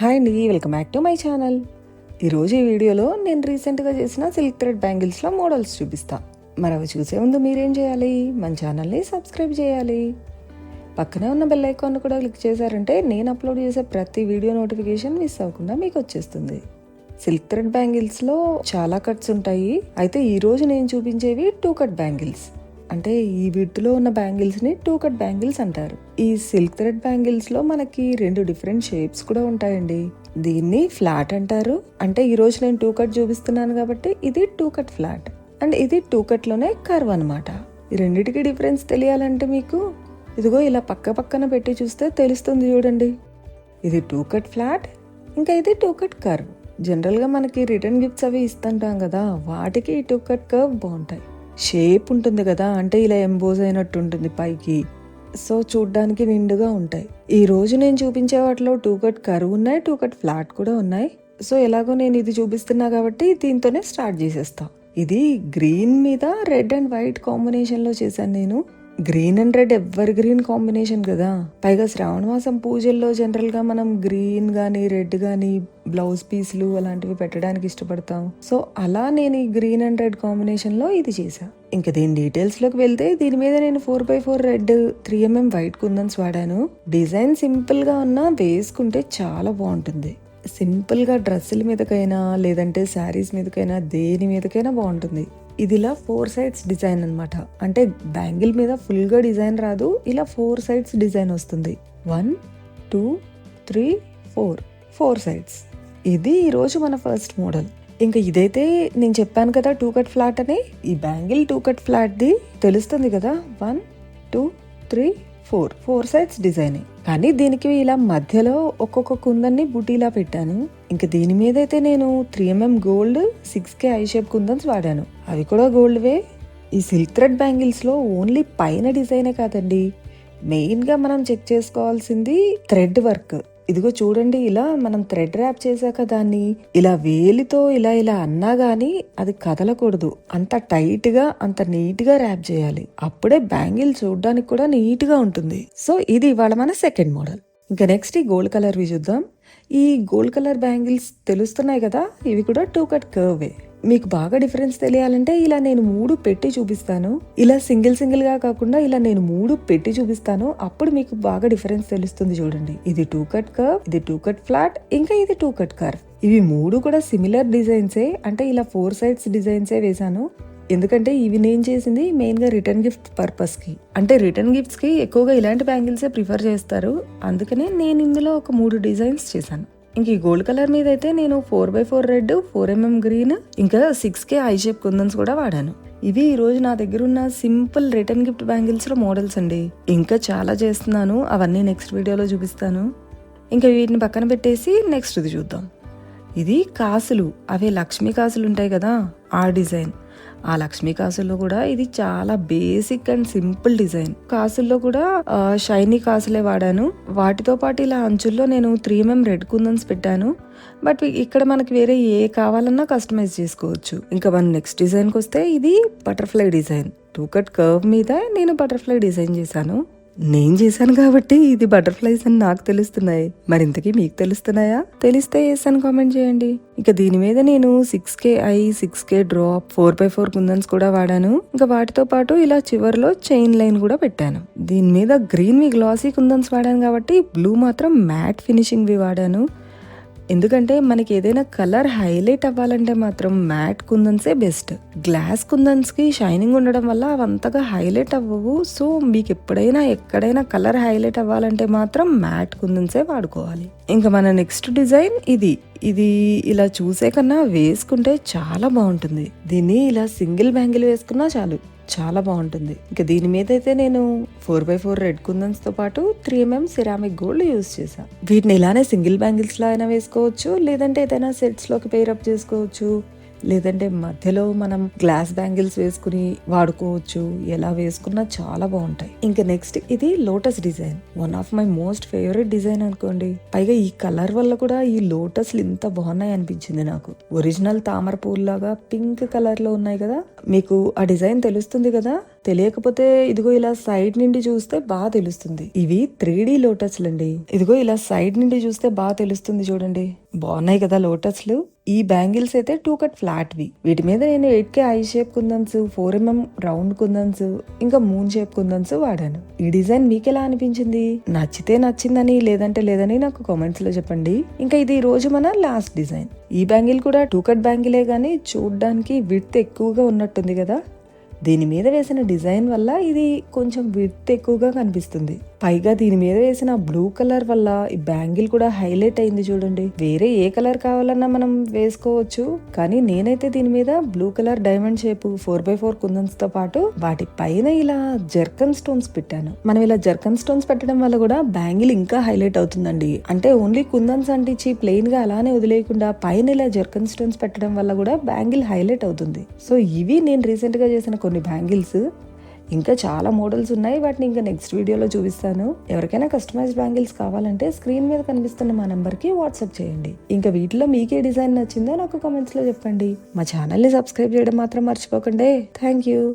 Hi అండి welcome back to my channel. ఈరోజు ఈ వీడియోలో నేను రీసెంట్గా చేసిన సిల్క్ థ్రెడ్ బ్యాంగిల్స్లో మోడల్స్ చూపిస్తా. మరి అవి చూసే ముందు మీరేం చేయాలి? మన ఛానల్ని సబ్స్క్రైబ్ చేయాలి. పక్కనే ఉన్న బెల్ ఐకాన్ కూడా క్లిక్ చేశారంటే నేను అప్లోడ్ చేసే ప్రతి వీడియో నోటిఫికేషన్ మిస్ అవ్వకుండా మీకు వచ్చేస్తుంది. సిల్క్ థ్రెడ్ బ్యాంగిల్స్లో చాలా కట్స్ ఉంటాయి. అయితే ఈరోజు నేను చూపించేవి టూ కట్ బ్యాంగిల్స్. అంటే ఈ విడ్త్లో ఉన్న బ్యాంగిల్స్ని టూ కట్ బ్యాంగిల్స్ అంటారు. ఈ సిల్క్ థ్రెడ్ బ్యాంగిల్స్లో మనకి రెండు డిఫరెంట్ షేప్స్ కూడా ఉంటాయండి. దీన్ని ఫ్లాట్ అంటారు. అంటే ఈరోజు నేను టూ కట్ చూపిస్తున్నాను కాబట్టి ఇది టూ కట్ ఫ్లాట్. అండ్ ఇది టూ కట్లోనే కర్వ్ అనమాట ఈ రెండిటికి డిఫరెన్స్ తెలియాలంటే మీకు ఇదిగో ఇలా పక్క పక్కన పెట్టి చూస్తే తెలుస్తుంది చూడండి. ఇది టూ కట్ ఫ్లాట్ ఇంకా ఇది టూ కట్ కర్వ్. జనరల్గా మనకి రిటర్న్ గిఫ్ట్స్ అవి ఇస్తుంటాం కదా వాటికి ఈ టూ కట్ కర్వ్ బాగుంటాయి. షేప్ ఉంటుంది కదా అంటే ఇలా ఎంబోజ్ అయినట్టు ఉంటుంది పైకి. సో చూడ్డానికి నిండుగా ఉంటాయి. ఈ రోజు నేను చూపించే వాటిలో టూ కట్ కరువు ఉన్నాయి టూ కట్ ఫ్లాట్ కూడా ఉన్నాయి. సో ఎలాగో నేను ఇది చూపిస్తున్నా కాబట్టి దీంతోనే స్టార్ట్ చేసేస్తా. ఇది గ్రీన్ మీద రెడ్ అండ్ వైట్ కాంబినేషన్లో చేశాను నేను. Green and red ever green combination కదా. పైగా శ్రావణ మాసం పూజల్లో జనరల్గా మనం గ్రీన్ కానీ రెడ్ కానీ బ్లౌజ్ పీస్లు అలాంటివి పెట్టడానికి ఇష్టపడతాం. సో అలా నేను ఈ గ్రీన్ అండ్ రెడ్ కాంబినేషన్లో ఇది చేశా. ఇంకా దీని డీటెయిల్స్లోకి వెళ్తే దీని మీద నేను four by four red three MM white kundans వాడాను. డిజైన్ సింపుల్గా ఉన్నా వేసుకుంటే చాలా బాగుంటుంది. సింపుల్గా డ్రెస్సుల మీదకైనా లేదంటే శారీస్ మీదకైనా దేని మీదకైనా బాగుంటుంది. ఇది ఇలా ఫోర్ సైడ్స్ డిజైన్ అన్నమాట. అంటే బ్యాంగిల్ మీద ఫుల్గా డిజైన్ రాదు ఇలా ఫోర్ సైడ్స్ డిజైన్ వస్తుంది. One two three four. Four sides. ఇది ఈరోజు మన ఫస్ట్ మోడల్. ఇంకా ఇదైతే నేను చెప్పాను కదా టూ కట్ ఫ్లాట్ అని. ఈ బ్యాంగిల్ టూ కట్ ఫ్లాట్ది తెలుస్తుంది కదా. One two three four four sides డిజైనే కానీ దీనికి ఇలా మధ్యలో ఒక్కొక్క కుందన్ని బుటీలా పెట్టాను. ఇంకా దీని మీద అయితే నేను three MM gold six K I shape kundans వాడాను. అవి కూడా గోల్డ్వే. ఈ సిల్క్ థ్రెడ్ బ్యాంగిల్స్లో ఓన్లీ పైన డిజైనే కాదండి. మెయిన్గా మనం చెక్ చేసుకోవాల్సింది థ్రెడ్ వర్క్. ఇదిగో చూడండి ఇలా మనం థ్రెడ్ ర్యాప్ చేశాక దాన్ని ఇలా వేలితో ఇలా ఇలా అన్నా గానీ అది కదలకూడదు. అంత టైట్గా అంత నీట్గా ర్యాప్ చేయాలి. అప్పుడే బ్యాంగిల్ చూడడానికి కూడా నీట్గా ఉంటుంది. సో ఇది ఇవాళ మన సెకండ్ మోడల్. ఇంకా నెక్స్ట్ ఈ గోల్డ్ కలర్ వి చూద్దాం. ఈ గోల్డ్ కలర్ బ్యాంగిల్స్ తెలుస్తున్నాయి కదా ఇవి కూడా టూ కట్ కర్వే మీకు బాగా డిఫరెన్స్ తెలియాలంటే ఇలా నేను మూడు పెట్టి చూపిస్తాను. ఇలా సింగిల్ సింగిల్గా కాకుండా ఇలా నేను మూడు పెట్టి చూపిస్తాను. అప్పుడు మీకు బాగా డిఫరెన్స్ తెలుస్తుంది చూడండి. ఇది టూ కట్ కర్వ్ ఇది టూ కట్ ఫ్లాట్ ఇంకా ఇది టూ కట్ కర్వ్ ఇవి మూడు కూడా సిమిలర్ డిజైన్సే అంటే ఇలా ఫోర్ సైడ్స్ డిజైన్సే వేశాను. ఎందుకంటే ఇవి నేను చేసింది మెయిన్గా రిటర్న్ గిఫ్ట్ పర్పస్కి. అంటే రిటర్న్ గిఫ్ట్స్కి ఎక్కువగా ఇలాంటి బ్యాంగిల్సే ప్రిఫర్ చేస్తారు. అందుకనే నేను ఇందులో ఒక మూడు డిజైన్స్ చేశాను. ఇంక ఈ గోల్డ్ కలర్ మీద అయితే నేను four by four red four MM green ఇంకా six K I shape kundans కూడా వాడాను. ఇవి ఈ రోజు నా దగ్గర ఉన్న సింపుల్ రిటర్న్ గిఫ్ట్ బ్యాంగిల్స్లో మోడల్స్ అండి. ఇంకా చాలా చేస్తున్నాను అవన్నీ నెక్స్ట్ వీడియోలో చూపిస్తాను. ఇంకా వీటిని పక్కన పెట్టేసి నెక్స్ట్ ఇది చూద్దాం. ఇది కాసులు అవే లక్ష్మీ కాసులు ఉంటాయి కదా ఆ డిజైన్. ఆ లక్ష్మీ కాసుల్లో కూడా ఇది చాలా బేసిక్ అండ్ సింపుల్ డిజైన్ కాసుల్లో కూడా షైనీ కాసులే వాడాను. వాటితో పాటు ఇలా అంచుల్లో నేను త్రీ ఎంఎం రెడ్ కుందన్స్ పెట్టాను. బట్ ఇక్కడ మనకి వేరే ఏ కావాలన్నా కస్టమైజ్ చేసుకోవచ్చు. ఇంకా మన నెక్స్ట్ డిజైన్కి వస్తే ఇది butterfly design two cut curve మీద నేను బటర్ఫ్లై డిజైన్ చేశాను. నేను చేశాను కాబట్టి ఇది బటర్ఫ్లైస్ అని నాకు తెలుస్తున్నాయి. మరింతకీ మీకు తెలుస్తున్నాయా? తెలిస్తే ఎస్ అని కామెంట్ చేయండి. ఇక దీని మీద నేను six K I six K drop four by four kundans కూడా వాడాను. ఇంకా వాటితో పాటు ఇలా చివర్లో చైన్ లైన్ కూడా పెట్టాను. దీని మీద గ్రీన్ వి గ్లాసీ కుందన్స్ వాడాను కాబట్టి బ్లూ మాత్రం మ్యాట్ ఫినిషింగ్ వి వాడాను. ఎందుకంటే మనకి ఏదైనా కలర్ హైలైట్ అవ్వాలంటే మాత్రం మ్యాట్ కుందన్సే బెస్ట్. గ్లాస్ కుందన్స్కి షైనింగ్ ఉండడం వల్ల అవంతగా హైలైట్ అవ్వవు. సో మీకు ఎప్పుడైనా ఎక్కడైనా కలర్ హైలైట్ అవ్వాలంటే మాత్రం మ్యాట్ కుందన్సే వాడుకోవాలి. ఇంకా మన నెక్స్ట్ డిజైన్ ఇది. ఇది ఇలా చూసే కన్నా వేసుకుంటే చాలా బాగుంటుంది. దీన్ని ఇలా సింగిల్ బ్యాంగిల్ వేసుకున్నా చాలు. చాలా బాగుంటుంది. ఇంకా దీని మీద అయితే నేను ఫోర్ బై ఫోర్ రెడ్ కుందన్స్తో పాటు three MM ceramic gold use చేశాను వీటిని ఇలానే సింగిల్ బ్యాంగిల్స్లో అయినా వేసుకోవచ్చు లేదంటే ఏదైనా సెట్స్లోకి పేరప్ చేసుకోవచ్చు. లేదంటే మధ్యలో మనం గ్లాస్ బ్యాంగిల్స్ వేసుకుని వాడుకోవచ్చు ఎలా వేసుకున్నా చాలా బాగుంటాయి. ఇంకా నెక్స్ట్ ఇది lotus design. One of my most favourite design అనుకోండి. పైగా ఈ కలర్ వల్ల కూడా ఈ లోటస్లు ఇంత బాగున్నాయి అనిపించింది నాకు. ఒరిజినల్ తామర పూల్లాగా పింక్ కలర్లో ఉన్నాయి కదా. మీకు ఆ డిజైన్ తెలుస్తుంది కదా. తెలియకపోతే ఇదిగో ఇలా సైడ్ నుండి చూస్తే బాగా తెలుస్తుంది. ఇవి త్రీ డి లోటస్లు అండి ఇదిగో ఇలా సైడ్ నుండి చూస్తే బాగా తెలుస్తుంది చూడండి. బాగున్నాయి కదా లోటస్లు. ఈ బ్యాంగిల్స్ అయితే టూ కట్ ఫ్లాట్ వి. వీటి మీద నేను eight K I shape kundans four MM round kundans ఇంకా మూన్ షేప్ కుందన్స్ వాడాను. ఈ డిజైన్ మీకు ఎలా అనిపించింది? నచ్చితే నచ్చిందని లేదంటే లేదని నాకు కామెంట్స్లో చెప్పండి. ఇంకా ఇది ఈ రోజు మన లాస్ట్ డిజైన్ ఈ బ్యాంగిల్ కూడా టూ కట్ బ్యాంగిలే గానీ చూడడానికి విడ్త్ ఎక్కువగా ఉన్నట్టుంది కదా. దీని మీద వేసిన డిజైన్ వల్ల ఇది కొంచెం విడ్త్ ఎక్కువగా కనిపిస్తుంది. పైగా దీని మీద వేసిన బ్లూ కలర్ వల్ల ఈ బ్యాంగిల్ కూడా హైలైట్ అయింది చూడండి. వేరే ఏ కలర్ కావాలన్నా మనం వేసుకోవచ్చు. కానీ నేనైతే దీని మీద blue colour diamond shape four by four కుందన్స్తో పాటు వాటి పైన ఇలా జర్కన్ స్టోన్స్ పెట్టాను. మనం ఇలా జర్కన్ స్టోన్స్ పెట్టడం వల్ల కూడా బ్యాంగిల్ ఇంకా హైలైట్ అవుతుందండి. అంటే ఓన్లీ కుందన్స్ అంటించి ప్లెయిన్గా అలానే వదిలేయకుండా పైన ఇలా జర్కన్ స్టోన్స్ పెట్టడం వల్ల కూడా బ్యాంగిల్ హైలైట్ అవుతుంది. సో ఇవి నేను రీసెంట్గా చేసిన కొన్ని బ్యాంగిల్స్ ఇంకా చాలా మోడల్స్ ఉన్నాయి. వాటిని ఇంకా నెక్స్ట్ వీడియోలో చూపిస్తాను. ఎవరికైనా కస్టమైజ్ బ్యాంగిల్స్ కావాలంటే స్క్రీన్ మీద కనిపిస్తున్న మా నంబర్కి వాట్సాప్ చేయండి. ఇంకా వీటిలో మీకే డిజైన్ నచ్చిందో నాకు కామెంట్స్లో చెప్పండి. మా ఛానల్ని సబ్స్క్రైబ్ చేయడం మాత్రం మర్చిపోకండి. Thank you